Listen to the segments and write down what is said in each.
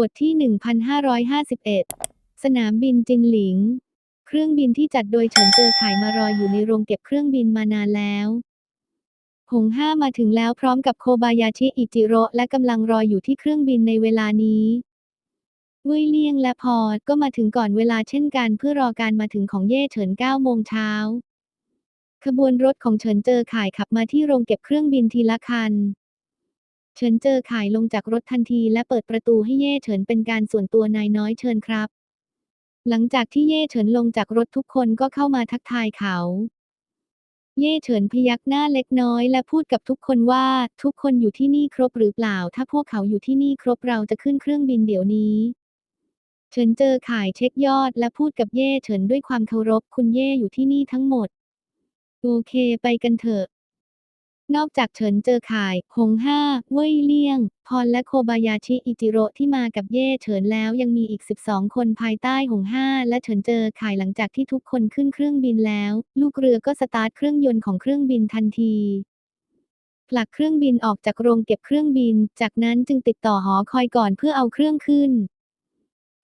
บทที่ 1551 สนามบินจินหลิง เครื่องบินที่จัดโดยเฉินเจอข่ายมารออยู่ในโรงเก็บเครื่องบินมานานแล้ว หงห้ามาถึงแล้วพร้อมกับโคบายาชิอิจิโร่และกำลังรออยู่ที่เครื่องบินในเวลานี้เว่ยเลี่ยงและพอดก็มาถึงก่อนเวลาเช่นกันเพื่อรอการมาถึงของเย่เฉิน9โมงเช้า ขบวนรถของเฉินเจอข่ายขับมาที่โรงเก็บเครื่องบินทีละคัน เฉินเจอข่ายลงจากรถทันทีและเปิดประตูให้เย่เฉินเป็นการส่วนตัวนายน้อยเชิญครับ หลังจากที่เย่เฉินลงจากรถทุกคนก็เข้ามาทักทายเขา เย่เฉินพยักหน้าเล็กน้อยและพูดกับทุกคนว่าทุกคนอยู่ที่นี่ครบหรือเปล่า ถ้าพวกเขาอยู่ที่นี่ครบเราจะขึ้นเครื่องบินเดี๋ยวนี้เฉินเจอข่ายเช็คยอดและพูดกับเย่เฉินด้วยความเคารพคุณเย่อยู่ที่นี่ทั้งหมด โอเคไปกันเถอะ นอกจากเฉินเจอข่าย หงห้า เว่ยเลี่ยง พรและโคบายาชิอิจิโร่ที่มากับเย่เฉินแล้วยังมีอีก 12 คนภายใต้หงห้า และเฉินเจอข่ายหลังจากที่ทุกคนขึ้นเครื่องบินแล้ว ลูกเรือก็สตาร์ทเครื่องยนต์ของเครื่องบินทันทีผลักเครื่องบินออกจากโรงเก็บเครื่องบิน จากนั้นจึงติดต่อหอคอยก่อนเพื่อเอาเครื่องขึ้น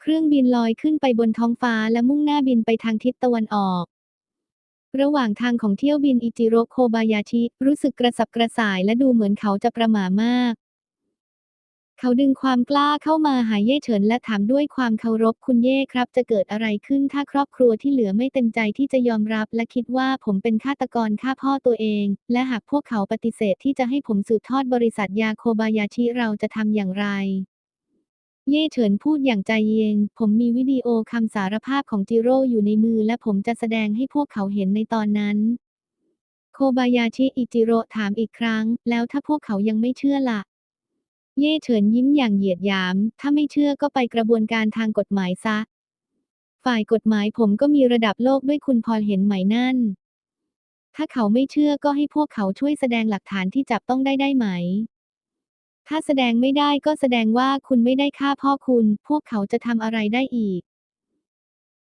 เครื่องบินลอยขึ้นไปบนท้องฟ้าและมุ่งหน้าบินไปทางทิศตะวันออก ระหว่างทางของเที่ยวบินอิจิโรโคบายาชิ รู้สึกกระสับกระส่ายและดูเหมือนเขาจะประหม่ามาก เขาดึงความกล้าเข้ามาหาเย่เฉินและถามด้วยความเคารพคุณเย่ครับ จะเกิดอะไรขึ้นถ้าครอบครัวที่เหลือไม่เต็มใจที่จะยอมรับ และคิดว่าผมเป็นฆาตกรฆ่าพ่อตัวเอง และหากพวกเขาปฏิเสธที่จะให้ผมสืบทอดบริษัทยาโคบายาชิเราจะทำอย่างไร เย่เฉินพูดอย่างใจเย็น ผมมีวิดีโอคำสารภาพของจิโร่อยู่ในมือและผมจะแสดงให้พวกเขาเห็นในตอนนั้น โคบายาชิอิจิโร่ถามอีกครั้ง แล้วถ้าพวกเขายังไม่เชื่อล่ะ เย่เฉินยิ้มอย่างเหยียดหยาม ถ้าไม่เชื่อก็ไปกระบวนการทางกฎหมายซะ ฝ่ายกฎหมายผมก็มีระดับโลกด้วยคุณพอเห็นไหมนั่น ถ้าเขาไม่เชื่อก็ให้พวกเขาช่วยแสดงหลักฐานที่จับต้องได้ได้ไหม ถ้าแสดงไม่ได้ก็แสดงว่าคุณไม่ได้ฆ่าพ่อคุณ พวกเขาจะทำอะไรได้อีก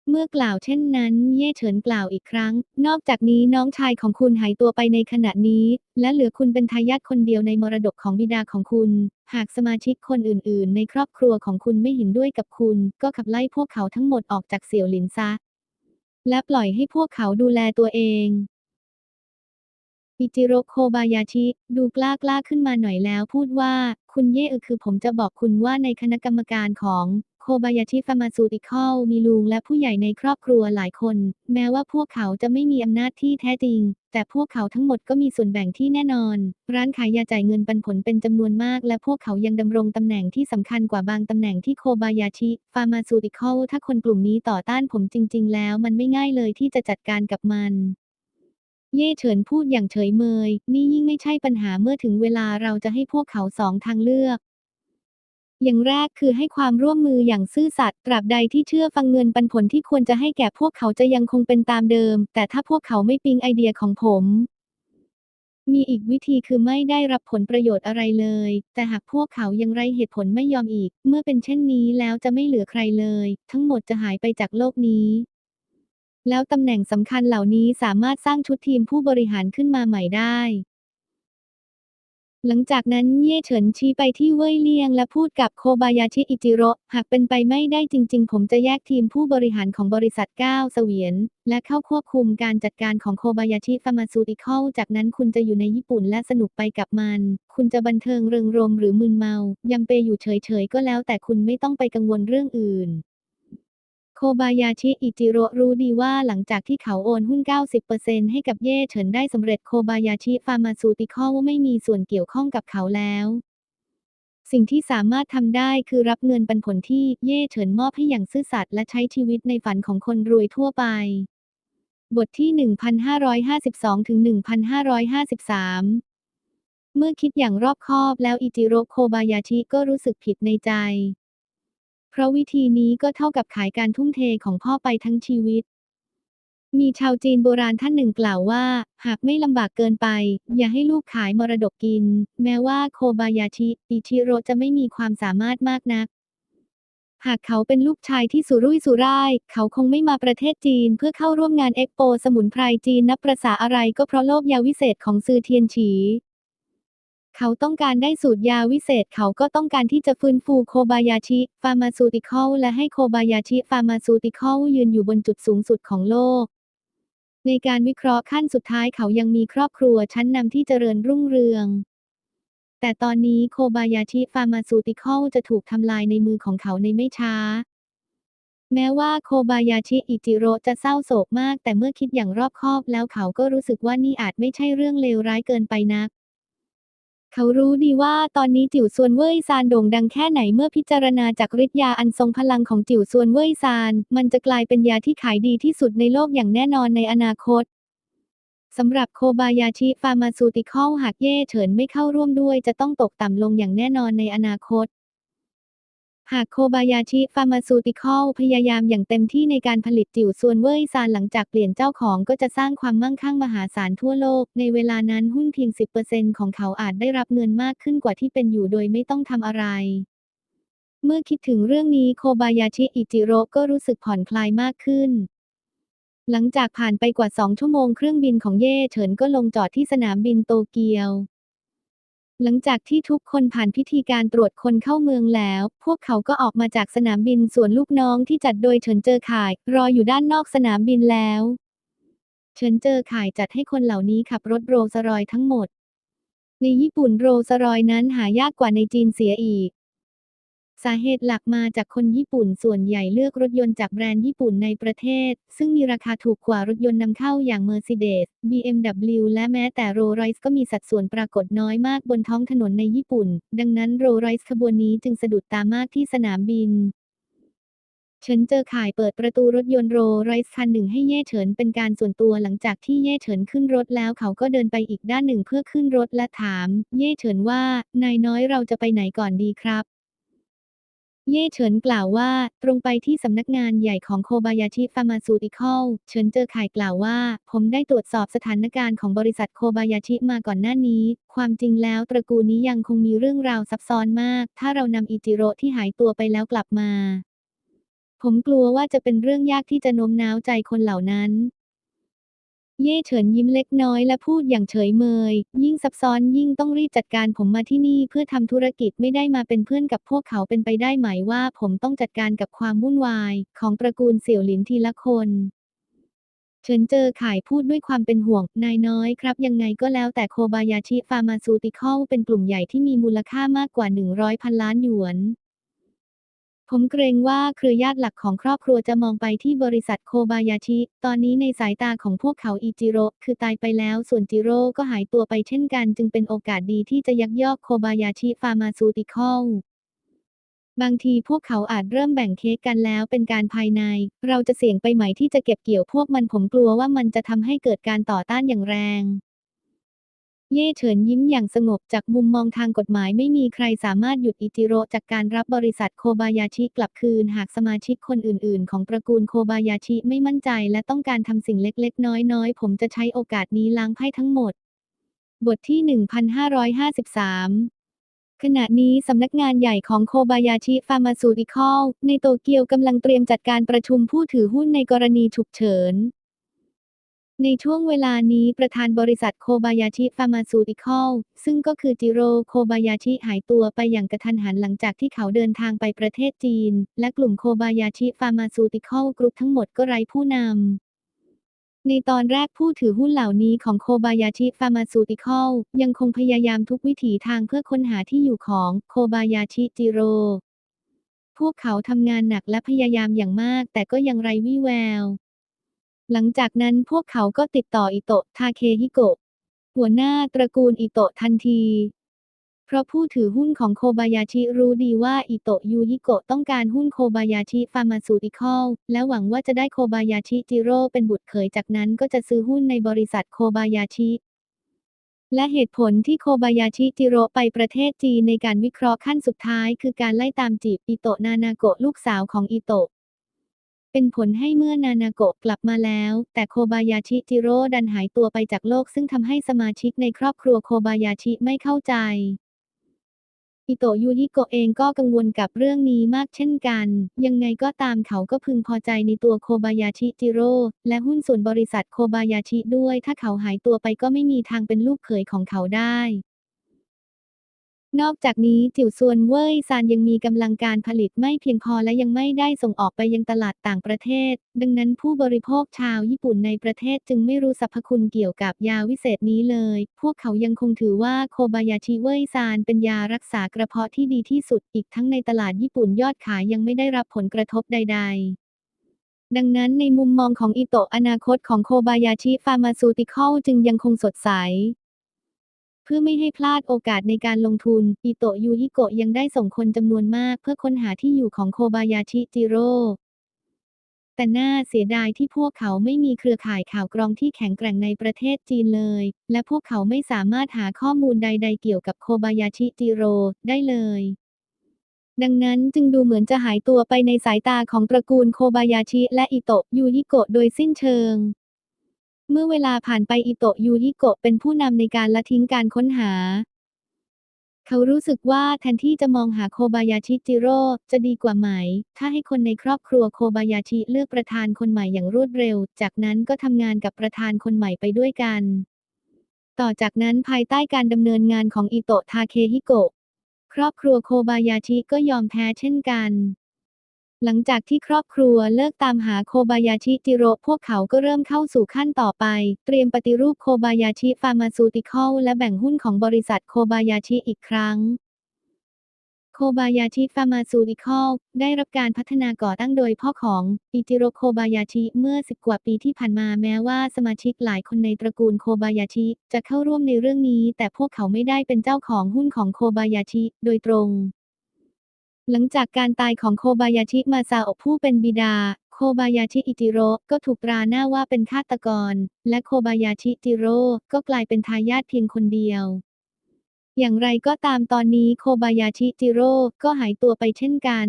เมื่อกล่าวเช่นนั้น เย่เฉินกล่าวอีกครั้ง นอกจากนี้น้องชายของคุณหายตัวไปในขณะนี้ และเหลือคุณเป็นทายาทคนเดียวในมรดกของบิดาของคุณ หากสมาชิกคนอื่น ๆ ในครอบครัวของคุณไม่เห็นด้วยกับคุณ ก็ขับไล่พวกเขาทั้งหมดออกจากเสี่ยวหลินซะและปล่อยให้พวกเขาดูแลตัวเอง อิจิโร่โคบายาชิ ดูกล้ากล้าขึ้นมาหน่อยแล้วพูดว่า คุณเย่เออคือผมจะบอกคุณว่าในคณะกรรมการของโคบายาชิฟาร์มาซูติคอลมีลุงและผู้ใหญ่ในครอบครัวหลายคน แม้ว่าพวกเขาจะไม่มีอำนาจที่แท้จริง แต่พวกเขาทั้งหมดก็มีส่วนแบ่งที่แน่นอน ร้านขายยาจ่ายเงินปันผลเป็นจำนวนมาก และพวกเขายังดำรงตำแหน่งที่สำคัญกว่าบางตำแหน่งที่โคบายาชิฟาร์มาซูติคอลถ้าคนกลุ่มนี้ต่อต้านผมจริง ๆ แล้วมันไม่ง่ายเลยที่จะจัดการกับมัน เย่เฉินพูดอย่างเฉยเมย นี่ยิ่งไม่ใช่ปัญหาเมื่อถึงเวลาเราจะให้พวกเขาสองทางเลือก อย่างแรกคือให้ความร่วมมืออย่างซื่อสัตย์ตราบใดที่เชื่อฟังเงินปันผลที่ควรจะให้แก่พวกเขาจะยังคงเป็นตามเดิม แต่ถ้าพวกเขาไม่ปิงไอเดียของผม มีอีกวิธีคือไม่ได้รับผลประโยชน์อะไรเลย แต่หากพวกเขายังไรเหตุผลไม่ยอมอีก เมื่อเป็นเช่นนี้แล้วจะไม่เหลือใครเลย ทั้งหมดจะหายไปจากโลกนี้ แล้วตำแหน่งสำคัญเหล่านี้สามารถสร้างชุดทีมผู้บริหารขึ้นมาใหม่ได้ หลังจากนั้นเย่เฉินชี้ไปที่เว่ยเลียงและพูดกับโคบายาชิอิจิโร่หากเป็นไปไม่ได้จริง ๆ ผมจะแยกทีมผู้บริหารของบริษัทก้าวเสวียน และเข้าควบคุมการจัดการของโคบายาชิฟาร์มาซูติคอลจากนั้นคุณจะอยู่ในญี่ปุ่นและสนุกไปกับมัน คุณจะบันเทิงเริงรมหรือมึนเมา ยำเปอยู่เฉยๆก็แล้วแต่คุณไม่ต้องไปกังวลเรื่องอื่น โคบายาชิอิจิโร่รู้ดีว่าหลังจากที่เขาโอนหุ้น 90%ให้กับเย่เฉินได้สำเร็จโคบายาชิฟาร์มาซูติคอลไม่มีส่วนเกี่ยวข้องกับเขาแล้ว สิ่งที่สามารถทำได้คือรับเงินปันผลที่เย่เฉินมอบให้อย่างซื่อสัตย์และใช้ชีวิตในฝันของคนรวยทั่วไป บทที่ 1552 ถึง 1553เมื่อคิดอย่างรอบคอบแล้วอิจิโร่โคบายาชิก็รู้สึกผิดในใจ เพราะวิธีนี้ก็เท่ากับขายการทุ่มเทของพ่อไปทั้งชีวิต มีชาวจีนโบราณท่านหนึ่งกล่าวว่า หากไม่ลำบากเกินไป อย่าให้ลูกขายมรดกกิน แม้ว่าโคบายาชิอิชิโรจะไม่มีความสามารถมากนัก หากเขาเป็นลูกชายที่สุรุ่ยสุร่าย เขาคงไม่มาประเทศจีนเพื่อเข้าร่วมงานเอ็กโป สมุนไพรจีนนับประษาอะไรก็เพราะโลกยาวิเศษของซือเทียนฉี เขาต้องการได้สูตรยาวิเศษ เขาก็ต้องการที่จะฟื้นฟูโคบายาชิฟาร์มาซูติคอลและให้โคบายาชิฟาร์มาซูติคอลยืนอยู่บนจุดสูงสุดของโลก ในการวิเคราะห์ขั้นสุดท้ายเขายังมีครอบครัวชั้นนำที่เจริญรุ่งเรือง แต่ตอนนี้โคบายาชิฟาร์มาซูติคอลจะถูกทำลายในมือของเขาในไม่ช้า แม้ว่าโคบายาชิอิจิโร่จะเศร้าโศกมาก แต่เมื่อคิดอย่างรอบคอบแล้วเขาก็รู้สึกว่านี่อาจไม่ใช่เรื่องเลวร้ายเกินไปนัก เขารู้ดีว่าตอนนี้จิ๋วซวนเว่ยซานโด่งดังแค่ไหนเมื่อพิจารณาจากฤทธิ์ยาอันทรงพลังของจิ๋วซวนเว่ยซาน มันจะกลายเป็นยาที่ขายดีที่สุดในโลกอย่างแน่นอนในอนาคตสำหรับโคบายาชิฟาร์มาซูติคอลหากเย่เฉินไม่เข้าร่วมด้วยจะต้องตกต่ำลงอย่างแน่นอนในอนาคต หากโคบายาชิฟาร์มาซูติคอลพยายามอย่างเต็มที่ในการผลิตจิ๋วซวนเว่ยซานหลังจากเปลี่ยนเจ้าของก็จะสร้างความมั่งคั่งมหาศาลทั่วโลก ในเวลานั้นหุ้นเพียง 10%ของเขาอาจได้รับเงินมากขึ้นกว่าที่เป็นอยู่โดยไม่ต้องทำอะไร เมื่อคิดถึงเรื่องนี้โคบายาชิอิจิโร่ก็รู้สึกผ่อนคลายมากขึ้นหลังจากผ่านไปกว่า 2 ชั่วโมงเครื่องบินของเย่เฉินก็ลงจอดที่สนามบินโตเกียว หลังจากที่ทุกคนผ่านพิธีการตรวจคนเข้าเมืองแล้ว พวกเขาก็ออกมาจากสนามบินส่วนลูกน้องที่จัดโดยเฉินเจอข่าย รออยู่ด้านนอกสนามบินแล้ว เฉินเจอข่ายจัดให้คนเหล่านี้ขับรถโรลส์รอยทั้งหมด ในญี่ปุ่นโรลส์รอยนั้นหายากกว่าในจีนเสียอีก สาเหตุหลักมาจากคนญี่ปุ่นส่วนใหญ่เลือกรถยนต์จากแบรนด์ญี่ปุ่นในประเทศ ซึ่งมีราคาถูกกว่ารถยนต์นำเข้าอย่าง Mercedes BMW และแม้แต่ Rolls-Royce ก็มีสัดส่วนปรากฏน้อยมากบนท้องถนนในญี่ปุ่น ดังนั้น Rolls-Royce ขบวนนี้จึงสะดุดตามากที่สนามบินเฉินเจอข่ายเปิดประตูรถยนต์โรลส์รอยซ์คันหนึ่งให้เย่เฉินเป็นการส่วนตัวหลังจากที่เย่เฉินขึ้นรถแล้วเขาก็เดินไปอีกด้านหนึ่งเพื่อขึ้นรถและถาม เย่เฉินว่า นายน้อยเราจะไปไหนก่อนดีครับ เย่เฉินกล่าวว่า ตรงไปที่สำนักงานใหญ่ของโคบายาชิฟาร์มาซูติคอลเฉินเจอข่ายกล่าวว่า ผมได้ตรวจสอบสถานการณ์ของบริษัทโคบายาชิมาก่อนหน้านี้ ความจริงแล้วตระกูลนี้ยังคงมีเรื่องราวซับซ้อนมาก ถ้าเรานำอิจิโร่ที่หายตัวไปแล้วกลับมา ผมกลัวว่าจะเป็นเรื่องยากที่จะโน้มน้าวใจคนเหล่านั้น เย่เฉินยิ้มเล็กน้อยและพูดอย่างเฉยเมย ยิ่งซับซ้อนยิ่งต้องรีบจัดการผมมาที่นี่เพื่อทำธุรกิจไม่ได้มาเป็นเพื่อนกับพวกเขาเป็นไปได้ไหมว่าผมต้องจัดการกับความวุ่นวาย ของตระกูลเสี่ยวหลินทีละคน เฉินเจอข่ายพูดด้วยความเป็นห่วง นายน้อยครับ ยังไงก็แล้วแต่โคบายาชิฟาร์มาซูติคอลเป็นกลุ่มใหญ่ที่มีมูลค่ามากกว่า 100 พันล้านหยวน ผมเกรงว่าเครือญาติหลักของครอบครัวจะมองไปที่บริษัทโคบายาชิ ตอนนี้ในสายตาของพวกเขาอิจิโร่คือตายไปแล้ว ส่วนจิโร่ก็หายตัวไปเช่นกันจึงเป็นโอกาสดีที่จะยักยอกโคบายาชิฟาร์มาซูติคอลบางทีพวกเขาอาจเริ่มแบ่งเค้กกันแล้วเป็นการภายใน เราจะเสี่ยงไปไหมที่จะเก็บเกี่ยวพวกมันผมกลัวว่ามันจะทำให้เกิดการต่อต้านอย่างแรง เย่เฉินยิ้มอย่างสงบจากมุมมองทางกฎหมายไม่มีใครสามารถหยุดอิจิโร่จากการรับบริษัทโคบายาชิกลับคืนหากสมาชิกคนอื่นๆ ของตระกูลโคบายาชิไม่มั่นใจและต้องการทำสิ่งเล็กๆ น้อยๆ ผมจะใช้โอกาสนี้ล้างไพ่ทั้งหมด บทที่ 1553ขณะนี้สำนักงานใหญ่ของโคบายาชิฟาร์มาซูติคอลในโตเกียวกำลังเตรียมจัดการประชุมผู้ถือหุ้นในกรณีฉุกเฉิน ในช่วงเวลานี้ประธานบริษัทโคบายาชิฟาร์มาซูติคอลซึ่งก็คือจิโร่โคบายาชิหายตัวไปอย่างกระทันหันหลังจากที่เขาเดินทางไปประเทศจีน และกลุ่มโคบายาชิฟาร์มาซูติคอลกรุ๊ปทั้งหมดก็ไร้ผู้นำ ในตอนแรกผู้ถือหุ้นเหล่านี้ของโคบายาชิฟาร์มาซูติคอลยังคงพยายามทุกวิถีทางเพื่อค้นหาที่อยู่ของโคบายาชิจิโร่ พวกเขาทำงานหนักและพยายามอย่างมากแต่ก็ยังไร้วี่แวว หลังจากนั้นพวกเขาก็ติดต่ออิโตะทาเคฮิโกะ หัวหน้าตระกูลอิโตะทันที เพราะผู้ถือหุ้นของโคบายาชิรู้ดีว่าอิโตะยูฮิโกะต้องการหุ้นโคบายาชิฟาร์มาซูติคอล และหวังว่าจะได้โคบายาชิจิโร่เป็นบุตรเขยจากนั้นก็จะซื้อหุ้นในบริษัทโคบายาชิ และเหตุผลที่โคบายาชิจิโร่ไปประเทศจีนในการวิเคราะห์ขั้นสุดท้าย คือการไล่ตามจีบอิโตะนานาโกะลูกสาวของอิโตะ เป็นผลให้เมื่อนานาโกะกลับมาแล้ว แต่โคบายาชิจิโร่ดันหายตัวไปจากโลกซึ่งทำให้สมาชิกในครอบครัวโคบายาชิไม่เข้าใจ อิโตะยูฮิโกเองก็กังวลกับเรื่องนี้มากเช่นกัน ยังไงก็ตามเขาก็พึงพอใจในตัวโคบายาชิจิโร่และหุ้นส่วนบริษัทโคบายาชิด้วย ถ้าเขาหายตัวไปก็ไม่มีทางเป็นลูกเขยของเขาได้ นอกจากนี้จิ๋วซวนเว่ยซานยังมีกำลังการผลิตไม่เพียงพอและยังไม่ได้ส่งออกไปยังตลาดต่างประเทศ ดังนั้นผู้บริโภคชาวญี่ปุ่นในประเทศจึงไม่รู้สรรพคุณเกี่ยวกับยาวิเศษนี้เลย พวกเขายังคงถือว่าโคบายาชิเว่ยซานเป็นยารักษากระเพาะที่ดีที่สุดอีกทั้งในตลาดญี่ปุ่นยอดขายยังไม่ได้รับผลกระทบใด ๆดังนั้นในมุมมองของอิโตะอนาคตของโคบายาชิฟาร์มาซูติคอลจึงยังคงสดใส เพื่อไม่ให้พลาดโอกาสในการลงทุน อิโตะยูฮิโกะยังได้ส่งคนจำนวนมากเพื่อค้นหาที่อยู่ของโคบายาชิจิโร่ แต่น่าเสียดายที่พวกเขาไม่มีเครือข่ายข่าวกรองที่แข็งแกร่งในประเทศจีนเลย และพวกเขาไม่สามารถหาข้อมูลใด ๆ เกี่ยวกับโคบายาชิจิโร่ได้เลย ดังนั้นจึงดูเหมือนจะหายตัวไปในสายตาของตระกูลโคบายาชิและอิโตะยูฮิโกะโดยสิ้นเชิง เมื่อเวลาผ่านไปอิโตะยูฮิโกะเป็นผู้นำในการละทิ้งการค้นหา เขารู้สึกว่าแทนที่จะมองหาโคบายาชิจิโร่จะดีกว่าไหม ถ้าให้คนในครอบครัวโคบายาชิเลือกประธานคนใหม่อย่างรวดเร็ว จากนั้นก็ทำงานกับประธานคนใหม่ไปด้วยกัน ต่อจากนั้นภายใต้การดำเนินงานของอิโตะทาเคฮิโกะครอบครัวโคบายาชิก็ยอมแพ้เช่นกัน หลังจากที่ครอบครัวเลิกตามหาโคบายาชิจิโร่พวกเขาก็เริ่มเข้าสู่ขั้นต่อไป เตรียมปฏิรูปโคบายาชิฟาร์มาซูติคอลและแบ่งหุ้นของบริษัทโคบายาชิอีกครั้งโคบายาชิฟาร์มาซูติคอลได้รับการพัฒนาก่อตั้งโดยพ่อของอิจิโร่โคบายาชิเมื่อ10กว่าปีที่ผ่านมาแม้ว่าสมาชิกหลายคนในตระกูลโคบายาชิจะเข้าร่วมในเรื่องนี้ แต่พวกเขาไม่ได้เป็นเจ้าของหุ้นของโคบายาชิโดยตรง หลังจากการตายของโคบายาชิมาซาโอะผู้เป็นบิดา โคบายาชิอิจิโร่ก็ถูกตราหน้าว่าเป็นฆาตกร และโคบายาชิจิโร่ก็กลายเป็นทายาทเพียงคนเดียว อย่างไรก็ตามตอนนี้โคบายาชิจิโร่ก็หายตัวไปเช่นกัน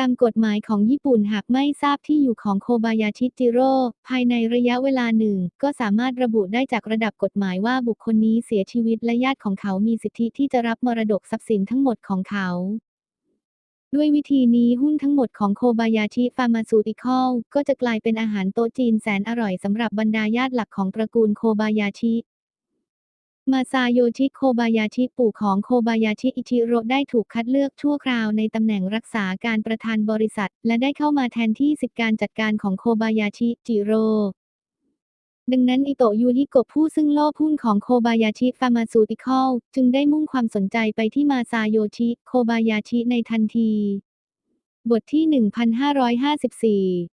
ตามกฎหมายของญี่ปุ่นหากไม่ทราบที่อยู่ของโคบายาชิจิโร่ ภายในระยะเวลาหนึ่ง ก็สามารถระบุได้จากระดับกฎหมายว่าบุคคลนี้เสียชีวิตและญาติของเขามีสิทธิที่จะรับมรดกทรัพย์สินทั้งหมดของเขา ด้วยวิธีนี้หุ้นทั้งหมดของโคบายาชิฟาร์มาซูติคอลก็จะกลายเป็นอาหารโต๊ะจีนแสนอร่อยสำหรับบรรดาญาติหลักของตระกูลโคบายาชิ มาซาโยชิโคบายาชิปู่ของโคบายาชิอิชิโร่ได้ถูกคัดเลือกชั่วคราวในตำแหน่งรักษาการประธานบริษัท และได้เข้ามาแทนที่สิทธิการจัดการของโคบายาชิจิโร่ดังนั้นอิโตะยูฮิโกะผู้ซึ่งโลภหุ้นของโคบายาชิฟาร์มาซูติคอล จึงได้มุ่งความสนใจไปที่มาซาโยชิโคบายาชิในทันที บทที่ 1554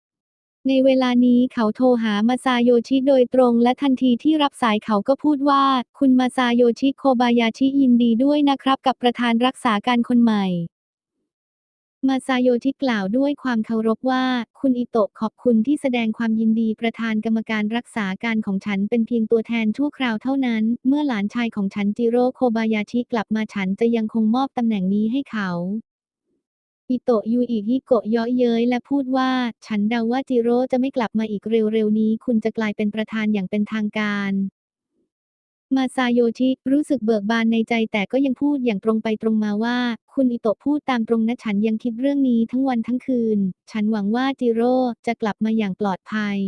ในเวลานี้เขาโทรหามาซาโยชิโดยตรงและทันทีที่รับสายเขาก็พูดว่า คุณมาซาโยชิโคบายาชิยินดีด้วยนะครับ กับประธานรักษาการคนใหม่ มาซาโยชิกล่าวด้วยความเคารพว่า คุณอิโตะขอบคุณที่แสดงความยินดีประธานกรรมการรักษาการของฉันเป็นเพียงตัวแทนชั่วคราวเท่านั้น เมื่อหลานชายของฉันจิโร่โคบายาชิกลับมาฉันจะยังคงมอบตำแหน่งนี้ให้เขา อิโตะยูอิฮิโกะเยาะเย้ยและพูดว่า ฉันเดาว่าจิโร่จะไม่กลับมาอีกเร็วๆนี้ คุณจะกลายเป็นประธานอย่างเป็นทางการมาซาโยชิรู้สึกเบิกบานในใจแต่ก็ยังพูดอย่างตรงไปตรงมาว่า คุณอิโตะพูดตามตรงนะฉันยังคิดเรื่องนี้ทั้งวันทั้งคืน ฉันหวังว่าจิโร่จะกลับมาอย่างปลอดภัย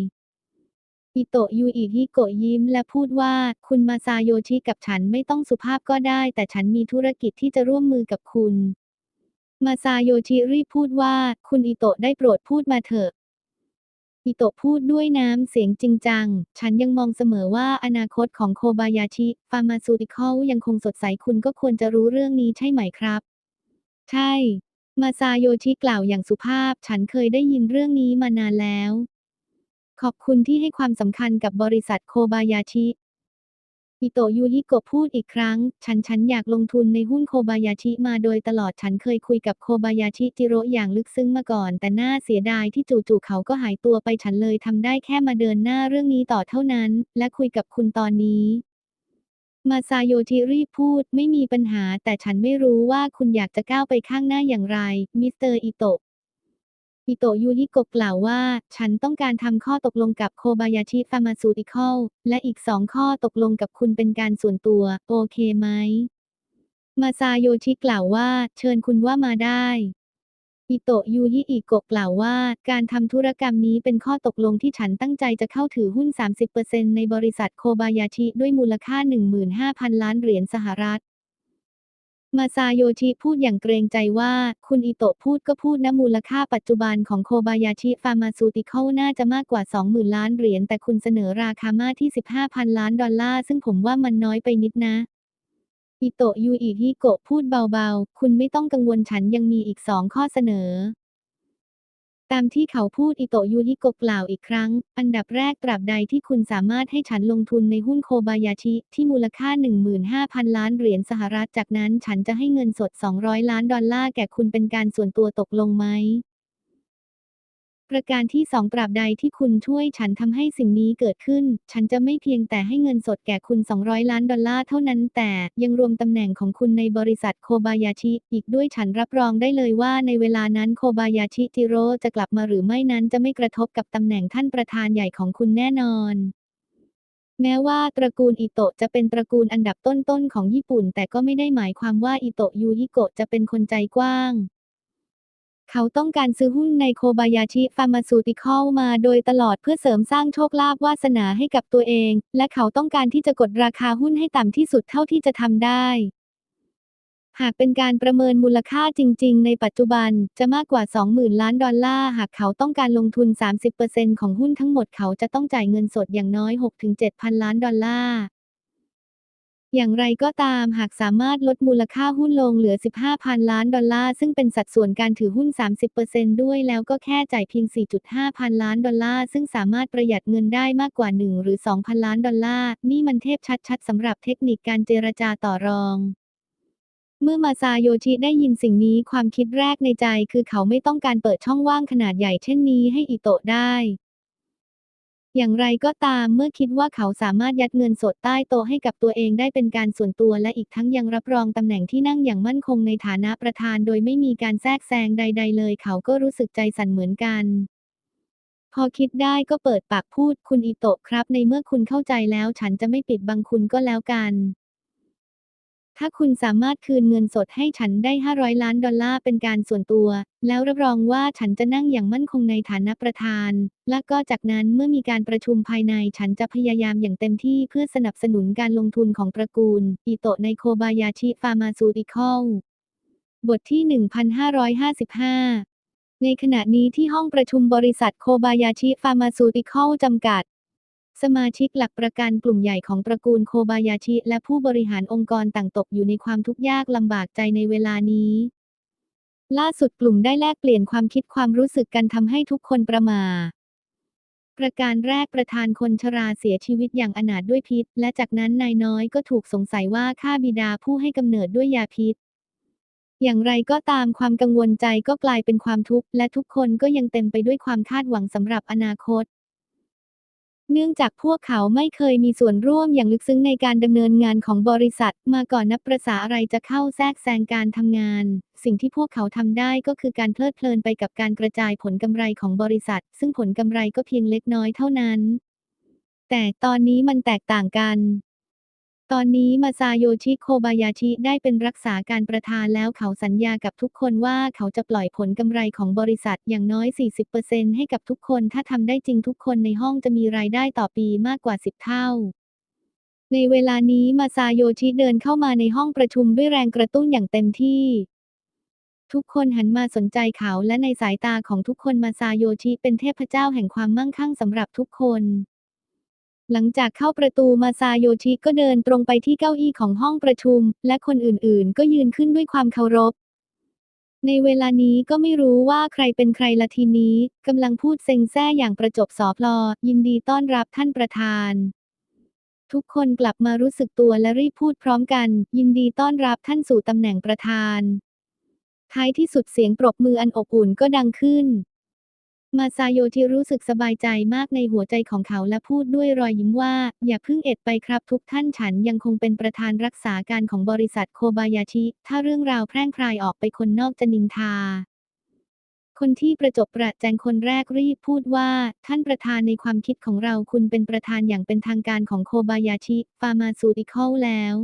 อิโตะยูอิฮิโกะยิ้มและพูดว่า คุณมาซาโยชิกับฉันไม่ต้องสุภาพก็ได้ แต่ฉันมีธุรกิจที่จะร่วมมือกับคุณ มาซาโยชิรีบพูดว่า คุณอิโตะได้โปรดพูดมาเถอะอิโตะพูดด้วยน้ำเสียงจริงจัง ฉันยังมองเสมอว่าอนาคตของโคบายาชิฟาร์มาซูติคอลยังคงสดใสคุณก็ควรจะรู้เรื่องนี้ใช่ไหมครับ ใช่ มาซาโยชิกล่าวอย่างสุภาพ ฉันเคยได้ยินเรื่องนี้มานานแล้ว ขอบคุณที่ให้ความสำคัญกับบริษัทโคบายาชิ อิโตะยูฮิโกะพูดอีกครั้ง ฉันฉันอยากลงทุนในหุ้นโคบายาชิมาโดยตลอดฉันเคยคุยกับโคบายาชิจิโร่อย่างลึกซึ้งมาก่อน แต่น่าเสียดายที่จู่ๆเขาก็หายตัวไปฉันเลยทำได้แค่มาเดินหน้าเรื่องนี้ต่อเท่านั้น และคุยกับคุณตอนนี้ มาซาโยชิรีพูดไม่มีปัญหา แต่ฉันไม่รู้ว่าคุณอยากจะก้าวไปข้างหน้าอย่างไร มิสเตอร์อิโตะ อิโตะยูฮิโกะกล่าวว่า ฉันต้องการทำข้อตกลงกับโคบายาชิฟาร์มาซูติคอล และอีกสองข้อตกลงกับคุณเป็นการส่วนตัว โอเคไหม มาซาโยชิกล่าวว่า เชิญคุณว่ามาได้อิโตะยูฮิอิโกะกล่าวว่า การทำธุรกรรมนี้เป็นข้อตกลงที่ฉันตั้งใจจะเข้าถือหุ้น 30%ในบริษัทโคบายาชิด้วยมูลค่า 15,000 ล้านเหรียญสหรัฐ มาซาโยชิพูดอย่างเกรงใจว่า คุณอิโตะพูดก็พูดนะมูลค่าปัจจุบันของโคบายาชิฟาร์มาซูติคอลน่าจะมากกว่า 20,000 ล้านเหรียญแต่คุณเสนอราคามาที่ 15,000 ล้านดอลลาร์ซึ่งผมว่ามันน้อยไปนิดนะ อิโตะยูอิฮิโกะพูดเบาๆ คุณไม่ต้องกังวลฉันยังมีอีกสองข้อเสนอ ตามที่เขาพูดอิโตยูฮิโกกล่าวอีกครั้ง อันดับแรกตราบใดที่คุณสามารถให้ฉันลงทุนในหุ้นโคบายาชิที่มูลค่า 15,000 ล้านเหรียญสหรัฐจากนั้นฉันจะให้เงินสด 200 ล้านดอลลาร์แก่คุณเป็นการส่วนตัวตกลงไหม ประการที่สองตราบใดที่คุณช่วยฉันทำให้สิ่งนี้เกิดขึ้น ฉันจะไม่เพียงแต่ให้เงินสดแก่คุณ 200 ล้านดอลลาร์เท่านั้น แต่ยังรวมตำแหน่งของคุณในบริษัทโคบายาชิ อีกด้วยฉันรับรองได้เลยว่าในเวลานั้นโคบายาชิจิโร่จะกลับมาหรือไม่นั้นจะไม่กระทบกับตำแหน่งท่านประธานใหญ่ของคุณแน่นอนแม้ว่าตระกูลอิโตะจะเป็นตระกูลอันดับต้นๆของญี่ปุ่น แต่ก็ไม่ได้หมายความว่าอิโตะยูฮิโกะจะเป็นคนใจกว้าง เขาต้องการซื้อหุ้นในโคบายาชิฟาร์มาซูติคอลมาโดยตลอดเพื่อเสริมสร้างโชคลาภวาสนาให้กับตัวเอง และเขาต้องการที่จะกดราคาหุ้นให้ต่ำที่สุดเท่าที่จะทำได้ หากเป็นการประเมินมูลค่าจริง ๆ ในปัจจุบันจะมากกว่า 20,000 ล้านดอลลาร์หากเขาต้องการลงทุน 30%ของหุ้นทั้งหมดเขาจะต้องจ่ายเงินสดอย่างน้อย 6-7พันล้านดอลลาร์ อย่างไรก็ตามหากสามารถลดมูลค่าหุ้นลงเหลือ 15,000 ล้านดอลลาร์ ซึ่งเป็นสัดส่วนการถือหุ้น 30%ด้วยแล้วก็แค่จ่ายเพียง 4.5 พันล้านดอลลาร์ ซึ่งสามารถประหยัดเงินได้มากกว่า 1 หรือ 2,000 ล้านดอลลาร์ นี่มันเทพชัดๆสำหรับเทคนิคการเจรจาต่อรองเมื่อมาซาโยชิได้ยินสิ่งนี้ความคิดแรกในใจคือเขาไม่ต้องการเปิดช่องว่างขนาดใหญ่เช่นนี้ให้อิโตะได้ อย่างไรก็ตามเมื่อคิดว่าเขาสามารถยัดเงินสดใต้โต๊ะให้กับตัวเองได้เป็นการส่วนตัวและอีกทั้งยังรับรองตำแหน่งที่นั่งอย่างมั่นคงในฐานะประธานโดยไม่มีการแทรกแซงใด ๆ เลย เขาก็รู้สึกใจสั่นเหมือนกัน พอคิดได้ก็เปิดปากพูดคุณอิโตะครับ ในเมื่อคุณเข้าใจแล้วฉันจะไม่ปิดบังคุณก็แล้วกัน ถ้าคุณสามารถคืนเงินสดให้ฉันได้ 500 ล้านดอลลาร์เป็นการส่วนตัว แล้วรับรองว่าฉันจะนั่งอย่างมั่นคงในฐานะประธาน และก็จากนั้นเมื่อมีการประชุมภายในฉันจะพยายามอย่างเต็มที่เพื่อสนับสนุนการลงทุนของตระกูล อิโตะในโคบายาชิฟาร์มาซูติคอล บทที่ 1555 ในขณะนี้ที่ห้องประชุมบริษัทโคบายาชิฟาร์มาซูติคอลจำกัด สมาชิกหลักประกันกลุ่มใหญ่ของตระกูลโคบายาชิ และผู้บริหารองค์กรต่างตกอยู่ในความทุกข์ยากลำบากใจในเวลานี้ ล่าสุดกลุ่มได้แลกเปลี่ยนความคิดความรู้สึกกันทำให้ทุกคนประหมาประการแรกประธานคนชราเสียชีวิตอย่างอนาถด้วยพิษ และจากนั้นนายน้อยก็ถูกสงสัยว่าฆ่าบิดาผู้ให้กำเนิดด้วยยาพิษ อย่างไรก็ตามความกังวลใจก็กลายเป็นความทุกข์และทุกคนก็ยังเต็มไปด้วยความคาดหวังสำหรับอนาคต เนื่องจากพวกเขาไม่เคยมีส่วนร่วมอย่างลึกซึ้งในการดำเนินงานของบริษัท มาก่อนนับประษาอะไรจะเข้าแทรกแซงการทำงาน สิ่งที่พวกเขาทำได้ก็คือการเพลิดเพลินไปกับการกระจายผลกำไรของบริษัท ซึ่งผลกำไรก็เพียงเล็กน้อยเท่านั้น แต่ตอนนี้มันแตกต่างกัน ตอนนี้มาซาโยชิโคบายาชิได้เป็นรักษาการประธานแล้วเขาสัญญากับทุกคนว่าเขาจะปล่อยผลกำไรของบริษัทอย่างน้อย 40%ให้กับทุกคนถ้าทำได้จริงทุกคนในห้องจะมีรายได้ต่อปีมากกว่า 10 เท่า ในเวลานี้มาซาโยชิเดินเข้ามาในห้องประชุมด้วยแรงกระตุ้นอย่างเต็มที่ ทุกคนหันมาสนใจเขาและในสายตาของทุกคนมาซาโยชิเป็นเทพเจ้าแห่งความมั่งคั่งสำหรับทุกคน หลังจากเข้าประตูมาซาโยชิก็เดินตรงไปที่เก้าอี้ของห้องประชุม และคนอื่นๆ ก็ยืนขึ้นด้วยความเคารพ ในเวลานี้ก็ไม่รู้ว่าใครเป็นใครละทีนี้กำลังพูดเซ็งแซ่อย่างประจบสอพลอ ยินดีต้อนรับท่านประธาน ทุกคนกลับมารู้สึกตัวและรีบพูดพร้อมกัน ยินดีต้อนรับท่านสู่ตำแหน่งประธาน ท้ายที่สุดเสียงปรบมืออันอบอุ่นก็ดังขึ้น มาซาโยชิรู้สึกสบายใจมากในหัวใจของเขาและพูดด้วยรอยยิ้มว่า อย่าเพิ่งเอ็ดไปครับทุกท่านฉันยังคงเป็นประธานรักษาการของบริษัทโคบายาชิ ถ้าเรื่องราวแพร่งพรายออกไปคนนอกจะนินทา คนที่ประจบประแจงคนแรกรีบพูดว่า ท่านประธานในความคิดของเราคุณเป็นประธานอย่างเป็นทางการของโคบายาชิฟาร์มาซูติคอลแล้ว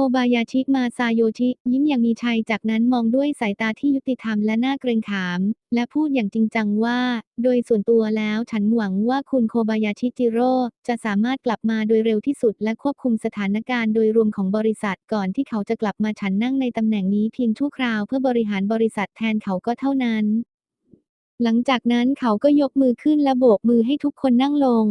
คบายาชิมาซาโยชิยิ้มอย่างมีชัยจากนั้นมองด้วยสายตาที่ยุติธรรมและน่าเกรงขาม และพูดอย่างจริงจังว่า โดยส่วนตัวแล้วฉันหวังว่าคุณโคบายาชิจิโร่จะสามารถกลับมาโดยเร็วที่สุดและควบคุมสถานการณ์โดยรวมของบริษัทก่อนที่เขาจะกลับมาฉันนั่งในตำแหน่งนี้เพียงชั่วคราวเพื่อบริหารบริษัทแทนเขาก็เท่านั้น หลังจากนั้นเขาก็ยกมือขึ้นและโบกมือให้ทุกคนนั่งลง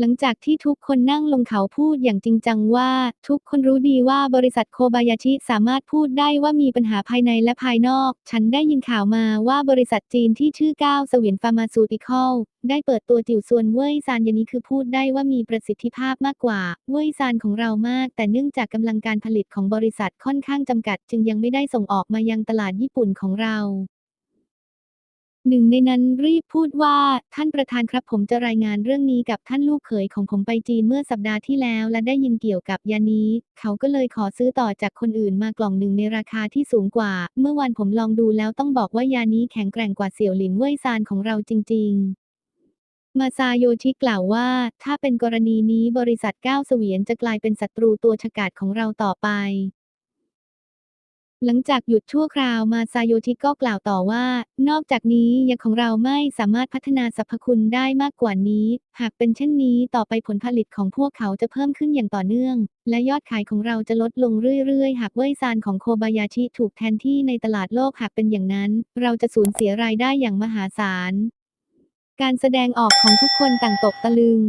หลังจากที่ทุกคนนั่งลงเขาพูดอย่างจริงจังว่า ทุกคนรู้ดีว่าบริษัทโคบายาชิสามารถพูดได้ว่ามีปัญหาภายในและภายนอก ฉันได้ยินข่าวมาว่าบริษัทจีนที่ชื่อก้าวเสวียนฟาร์มาซูติคอล ได้เปิดตัวจิ๋วส่วนเว่ยซานยานี้คือพูดได้ว่ามีประสิทธิภาพมากกว่า เว่ยซานของเรามาก แต่เนื่องจากกำลังการผลิตของบริษัทค่อนข้างจำกัด จึงยังไม่ได้ส่งออกมายังตลาดญี่ปุ่นของเรา หนึ่งในนั้นรีบพูดว่า ท่านประธานครับผมจะรายงานเรื่องนี้กับท่านลูกเขยของผมไปจีนเมื่อสัปดาห์ที่แล้ว และได้ยินเกี่ยวกับยานี้ เขาก็เลยขอซื้อต่อจากคนอื่นมากล่องหนึ่งในราคาที่สูงกว่า เมื่อวานผมลองดูแล้วต้องบอกว่ายานี้แข็งแกร่งกว่าเสี่ยวหลินเว่ยซานของเราจริง ๆมาซาโยชิกล่าวว่า ถ้าเป็นกรณีนี้บริษัทก้าวเสวียนจะกลายเป็นศัตรูตัวฉกาจของเราต่อไป หลังจากหยุดชั่วคราวมาซาโยชิก็กล่าวต่อว่า นอกจากนี้ยาของเราไม่สามารถพัฒนาสรรพคุณได้มากกว่านี้ หากเป็นเช่นนี้ต่อไปผลผลิตของพวกเขาจะเพิ่มขึ้นอย่างต่อเนื่อง และยอดขายของเราจะลดลงเรื่อยๆ หากเว่ยซานของโคบายาชิถูกแทนที่ในตลาดโลกหากเป็นอย่างนั้น เราจะสูญเสียรายได้อย่างมหาศาล การแสดงออกของทุกคนต่างตกตะลึง